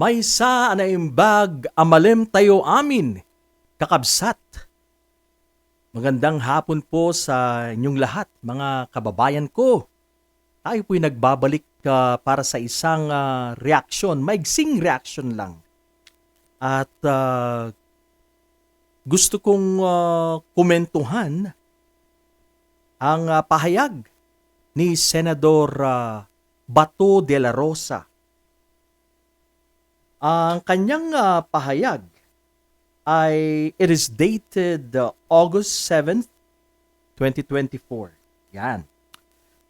May sa anaimbag amalem tayo amin, kakabsat. Magandang hapon po sa inyong lahat, mga kababayan ko. Tayo po'y nagbabalik ah, para sa isang ah, reaksyon, maigsing reaksyon lang. At ah, gusto kong ah, komentuhan ang ah, pahayag ni Senador ah, Bato de la Rosa ang kanyang ah, pahayag ay it is dated uh, August 7th, 2024. Yan.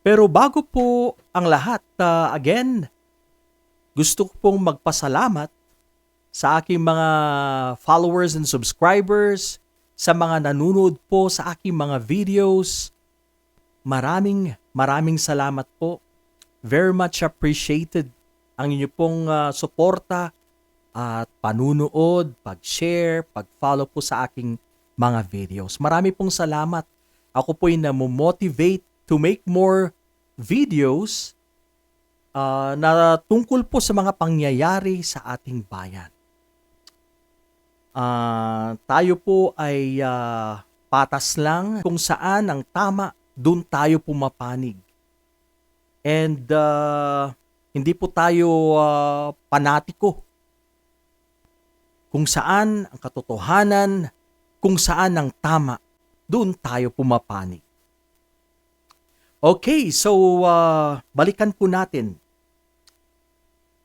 Pero bago po ang lahat, ah, again, gusto ko pong magpasalamat sa aking mga followers and subscribers, sa mga nanonood po sa aking mga videos. Maraming maraming salamat po. Very much appreciated ang inyo pong ah, suporta at panunood, pag-share, pag-follow po sa aking mga videos. Marami pong salamat. Ako po'y namomotivate to make more videos ah, na tungkol po sa mga pangyayari sa ating bayan. Ah, tayo po ay ah, patas lang kung saan ang tama, doon tayo pumapanig. And ah, hindi po tayo ah, panatiko kung saan ang katotohanan, kung saan ang tama, doon tayo pumapanig. Okay, so uh, balikan po natin.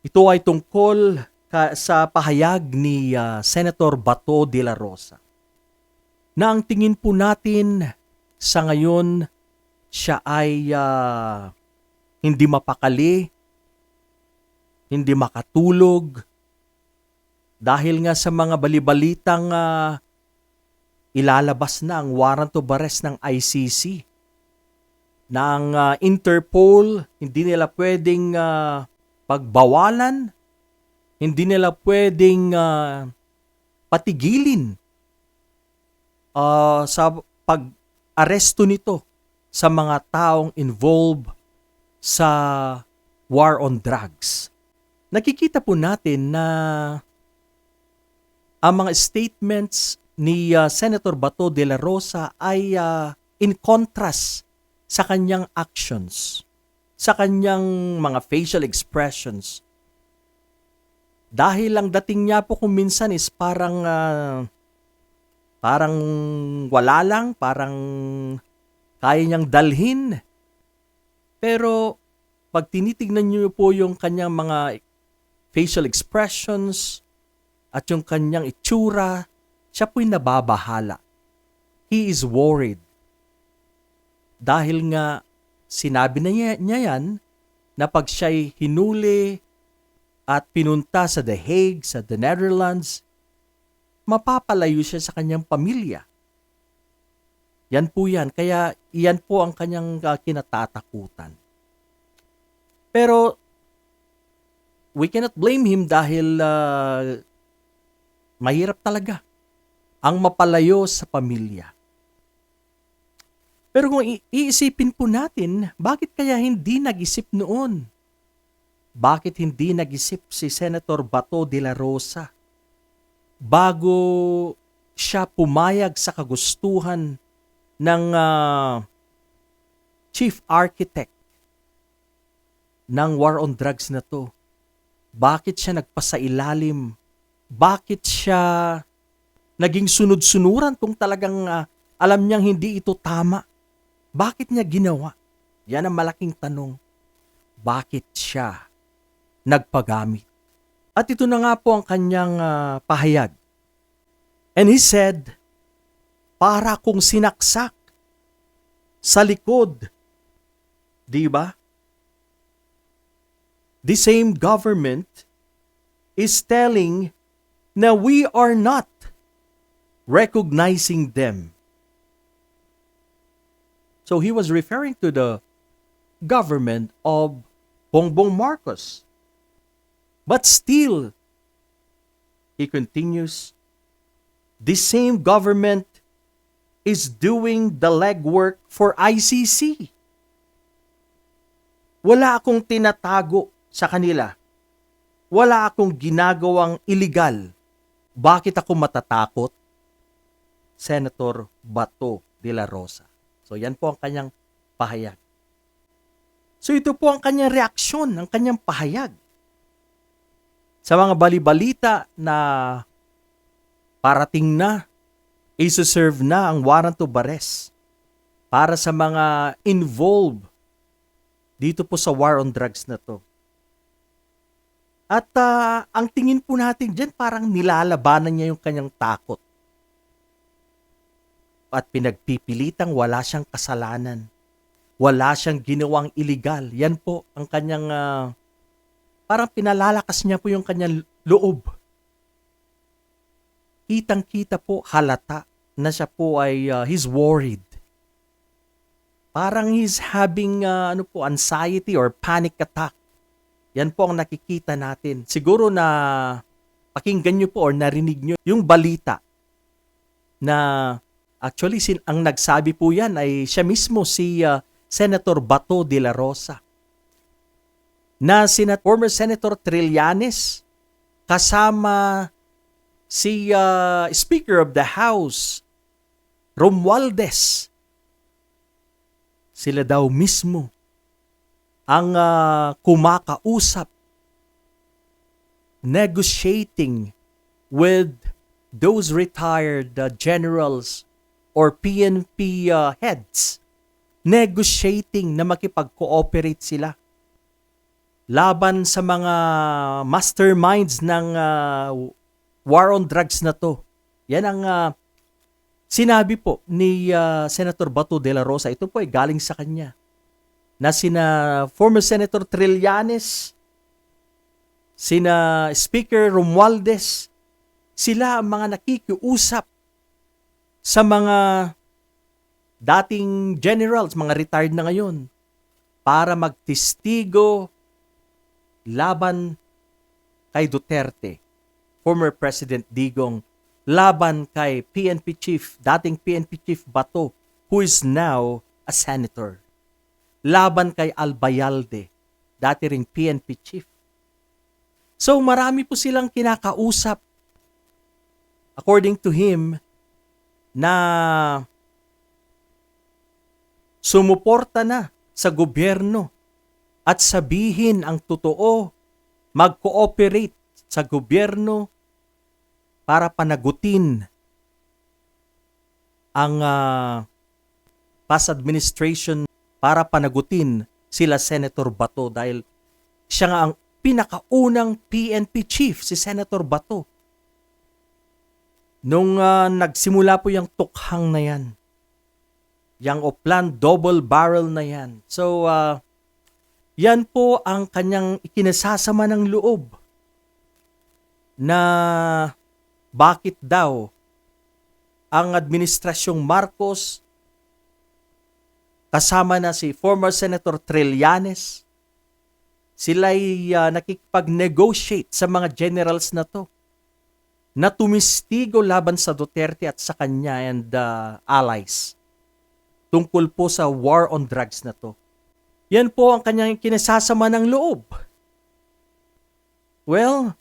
Ito ay tungkol ka- sa pahayag ni uh, Senator Bato de la Rosa na ang tingin po natin sa ngayon siya ay uh, hindi mapakali, hindi makatulog, dahil nga sa mga balibalitang ah, ilalabas na ang warrant of arrest ng ICC na ang ah, Interpol hindi nila pwedeng ah, pagbawalan, hindi nila pwedeng ah, patigilin ah, sa pag-aresto nito sa mga taong involved sa war on drugs. Nakikita po natin na ang mga statements ni uh, Senator Bato de la Rosa ay uh, in contrast sa kanyang actions, sa kanyang mga facial expressions. Dahil ang dating niya po kung minsan is parang uh, parang wala lang, parang kaya niyang dalhin. Pero pag tinitignan niyo po yung kanyang mga facial expressions, at yung kanyang itsura, siya po'y nababahala. He is worried. Dahil nga sinabi na niya, niya yan na pag siya'y hinuli at pinunta sa The Hague, sa the Netherlands, mapapalayo siya sa kanyang pamilya. Yan po yan. Kaya iyan po ang kanyang uh, kinatatakutan. Pero we cannot blame him dahil uh, Mahirap talaga ang mapalayo sa pamilya. Pero kung iisipin po natin, bakit kaya hindi nag-isip noon? Bakit hindi nag-isip si Senator Bato de la Rosa bago siya pumayag sa kagustuhan ng uh, chief architect ng war on drugs na to? Bakit siya nagpasailalim bakit siya naging sunod-sunuran kung talagang uh, alam niyang hindi ito tama? Bakit niya ginawa? Yan ang malaking tanong. Bakit siya nagpagamit? At ito na nga po ang kanyang uh, pahayag. And he said, para kung sinaksak sa likod. Di ba? The same government is telling na we are not recognizing them. So he was referring to the government of Bongbong Marcos. But still, he continues, the same government is doing the legwork for ICC. Wala akong tinatago sa kanila wala akong ginagawang illegal. Bakit ako matatakot? Senator Bato de la Rosa. So yan po ang kanyang pahayag. So ito po ang kanyang reaksyon, ang kanyang pahayag. Sa mga balibalita na parating na, iso-serve na ang warrant of arrest para sa mga involved dito po sa war on drugs na to. At ah, ang tingin po natin dyan, parang nilalabanan niya yung kanyang takot. At pinagpipilitang wala siyang kasalanan. Wala siyang ginawang illegal. Yan po ang kanyang, ah, parang pinalalakas niya po yung kanyang loob. Kitang-kita po, halata na siya po ay, ah, he's worried. Parang he's having, ah, ano po, anxiety or panic attack. Yan po ang nakikita natin. Siguro na pakinggan nyo po or narinig nyo yung balita na actually sin ang nagsabi po yan ay siya mismo si uh, Senator Bato de la Rosa na sina former Senator Trillanes kasama si uh, Speaker of the House Romualdez sila daw mismo ang ah, kumakausap, negotiating with those retired uh, generals or PNP uh, heads, negotiating na makipag-cooperate sila laban sa mga masterminds ng uh, war on drugs na to. Yan ang uh, sinabi po ni uh, Senator Bato de la Rosa. Ito po ay galing sa kanya na sina former Senator Trillanes, sina Speaker Romualdez, sila ang mga nakikiusap sa mga dating generals, mga retired na ngayon, para magtistigo laban kay Duterte, former President Digong, laban kay PNP Chief, dating PNP Chief Bato, who is now a senator laban kay Albayalde, dati ring PNP chief. So marami po silang kinakausap. According to him, na sumuporta na sa gobyerno at sabihin ang totoo, mag-cooperate sa gobyerno para panagutin ang uh, past administration para panagutin sila Senator Bato dahil siya nga ang pinakaunang PNP chief, si Senator Bato. Nung uh, nagsimula po yung tukhang na yan, yung Oplan double barrel na yan. So, uh, yan po ang kanyang ikinasasama ng loob na bakit daw ang administrasyong Marcos Kasama na si former Senator Trillanes. Sila'y uh, nakikipag-negotiate sa mga generals na to na tumistigo laban sa Duterte at sa kanya and uh, allies tungkol po sa war on drugs na to. Yan po ang kanyang kinasasama ng loob. Well,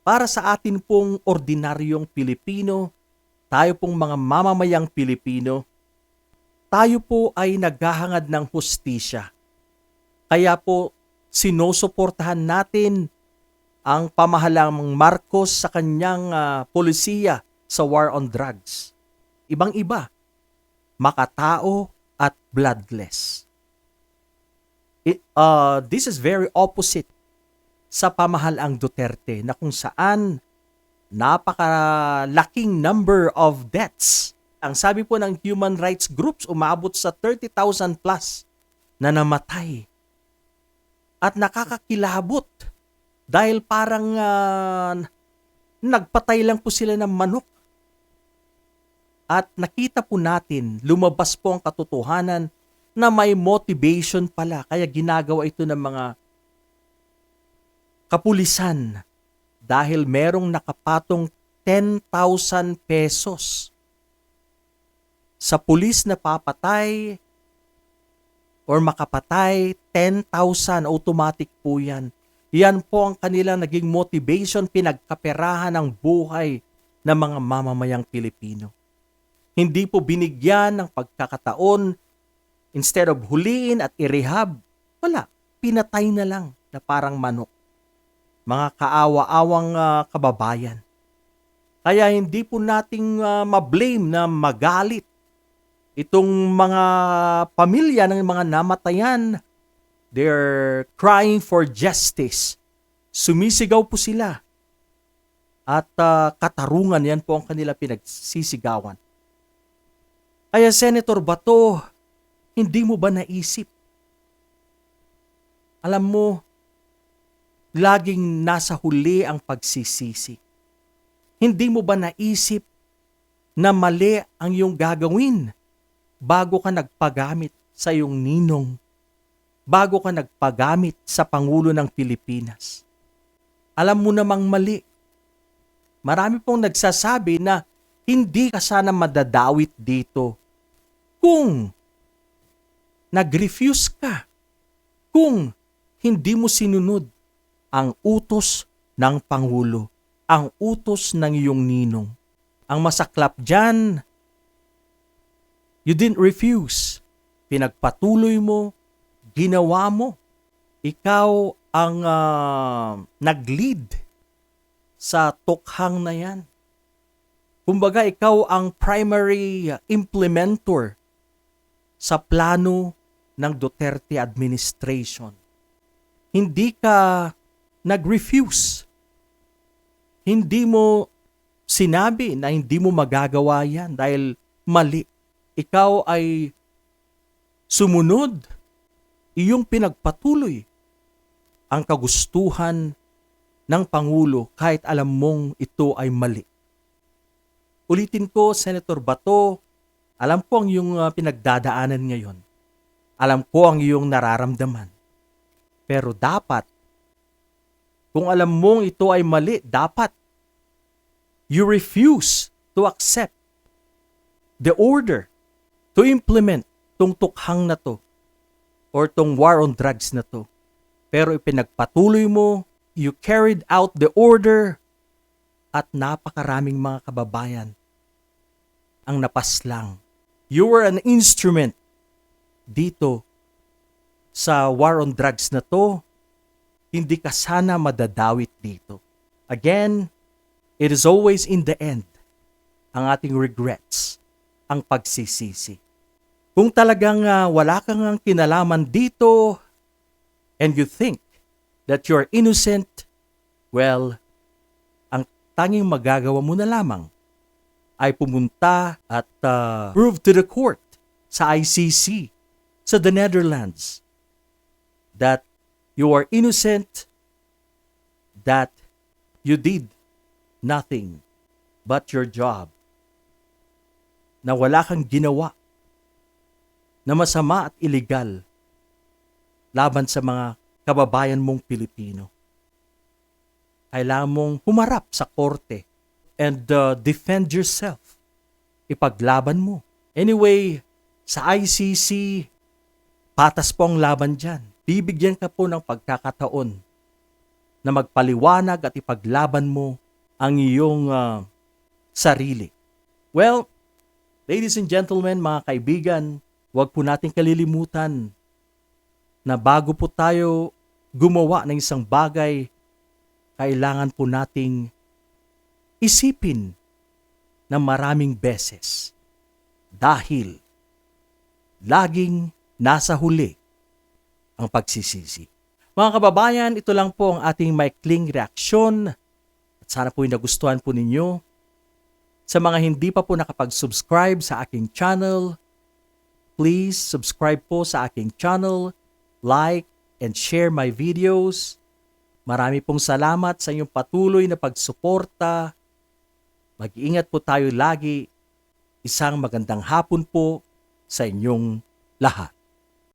para sa atin pong ordinaryong Pilipino, tayo pong mga mamamayang Pilipino, tayo po ay naghahangad ng hustisya. Kaya po sinusuportahan natin ang pamahalang Marcos sa kanyang uh, polisiya sa war on drugs. Ibang-iba, makatao at bloodless. It, uh, this is very opposite sa pamahalaang Duterte na kung saan napakalaking number of deaths ang sabi po ng human rights groups, umabot sa 30,000 plus na namatay. At nakakakilabot dahil parang uh, nagpatay lang po sila ng manok. At nakita po natin, lumabas po ang katotohanan na may motivation pala. Kaya ginagawa ito ng mga kapulisan dahil merong nakapatong 10,000 pesos sa pulis na papatay or makapatay, 10,000 automatic po yan. Yan po ang kanilang naging motivation, pinagkaperahan ng buhay ng mga mamamayang Pilipino. Hindi po binigyan ng pagkakataon instead of huliin at i-rehab, wala, pinatay na lang na parang manok. Mga kaawa-awang ah, kababayan. Kaya hindi po nating ah, mablame na magalit itong mga pamilya ng mga namatayan. They're crying for justice. Sumisigaw po sila. At ah, katarungan yan po ang kanila pinagsisigawan. Kaya Senator Bato, hindi mo ba naisip? Alam mo, laging nasa huli ang pagsisisi. Hindi mo ba naisip na mali ang iyong gagawin bago ka nagpagamit sa iyong ninong? Bago ka nagpagamit sa Pangulo ng Pilipinas? Alam mo namang mali. Marami pong nagsasabi na hindi ka sana madadawit dito kung nag-refuse ka, kung hindi mo sinunod ang utos ng Pangulo, ang utos ng iyong ninong. Ang masaklap dyan, you didn't refuse. Pinagpatuloy mo, ginawa mo. Ikaw ang ah, nag-lead sa tukhang na yan. Kumbaga, ikaw ang primary implementor sa plano ng Duterte administration. Hindi ka nag-refuse. Hindi mo sinabi na hindi mo magagawa yan dahil mali. Ikaw ay sumunod. Iyong pinagpatuloy ang kagustuhan ng Pangulo kahit alam mong ito ay mali. Ulitin ko, Senator Bato, alam ko ang iyong uh, pinagdadaanan ngayon. Alam ko ang iyong nararamdaman. Pero dapat, kung alam mong ito ay mali, dapat you refuse to accept the order to implement tong tukhang na to or tong war on drugs na to. Pero ipinagpatuloy mo, you carried out the order at napakaraming mga kababayan ang napaslang. You were an instrument dito sa war on drugs na to. Hindi ka sana madadawit dito. Again, it is always in the end ang ating regrets, ang pagsisisi. Kung talagang ah, wala kang ang kinalaman dito and you think that you're innocent, well, ang tanging magagawa mo na lamang ay pumunta at uh, prove to the court sa ICC sa the Netherlands that you are innocent, that you did nothing but your job, na wala kang ginawa na masama at illegal laban sa mga kababayan mong Pilipino. Kailangan mong humarap sa korte and uh, defend yourself. Ipaglaban mo. Anyway, sa ICC, patas po ang laban dyan. Bibigyan ka po ng pagkakataon na magpaliwanag at ipaglaban mo ang iyong uh, sarili. Well, ladies and gentlemen, mga kaibigan, huwag po nating kalilimutan na bago po tayo gumawa ng isang bagay, kailangan po nating isipin ng maraming beses dahil laging nasa huli ang pagsisisi. Mga kababayan, ito lang po ang ating maikling reaksyon at sana po nagustuhan po ninyo. Sa mga hindi pa po nakapag-subscribe sa aking channel, please subscribe po sa aking channel, like, and share my videos. Marami pong salamat sa inyong patuloy na pagsuporta. Mag-iingat po tayo lagi. Isang magandang hapon po sa inyong lahat.